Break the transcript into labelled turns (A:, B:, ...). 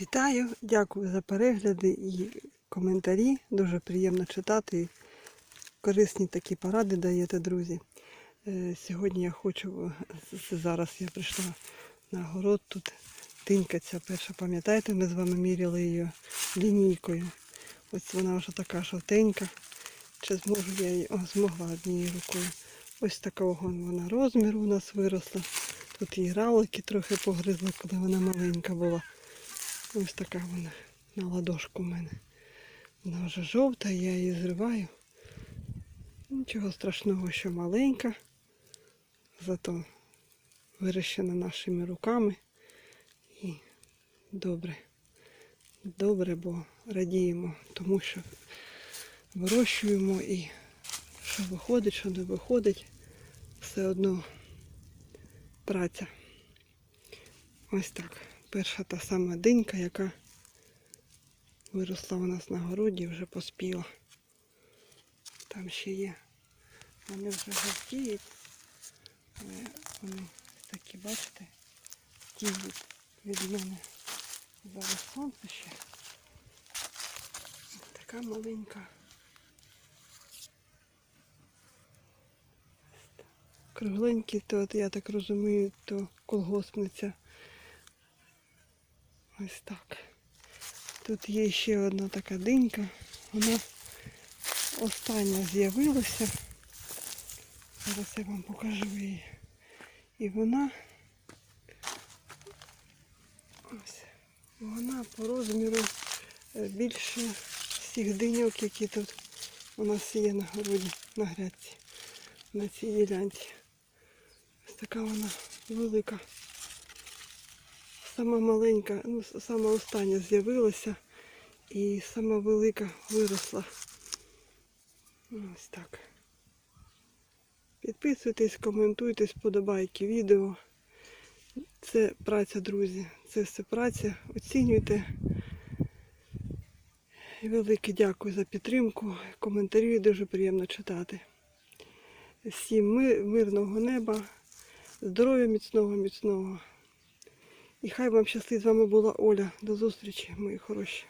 A: Вітаю, дякую за перегляди і коментарі. Дуже приємно читати. Корисні такі поради даєте, друзі. Е, Сьогодні я хочу, зараз я прийшла на город, тут тинька ця перша, пам'ятаєте, ми з вами міряли її лінійкою. Ось вона вже така жовтенька. Чи зможу я її, о, змогла однією рукою. Ось такого вона розміру у нас виросла. Тут її равлики трохи погризли, коли вона маленька була. Ось така вона на ладошку в мене. Вона вже жовта, я її зриваю. Нічого страшного, що маленька, зато вирощена нашими руками. І добре. Добре, бо радіємо, тому що вирощуємо і що виходить, що не виходить, все одно праця. Ось так. Перша та сама динька, яка виросла у нас на городі, вже поспіла. Там ще є. Вони вже жовтіють, але вони такі, бачите, тіють від мене. Зараз сонце ще. Така маленька. Кругленькі, то я так розумію, то колгоспниця. Ось так. Тут є ще одна така динька. Вона остання з'явилася. Зараз я вам покажу її. І вона ось, вона по розміру е, більше всіх диньок, які тут у нас є на городі, на грядці, на цій ділянці. Ось така вона велика. Сама маленька, ну, сама остання з'явилася і сама велика виросла. Ось так. Підписуйтесь, коментуйте, сподобайки відео. Це праця, друзі. Це все праця. Оцінюйте. І велике дякую за підтримку. Коментарі дуже приємно читати. Всім мирного неба, здоров'я міцного, міцного. І хай вам щастить. З вами була Оля. До зустрічі, мої хороші.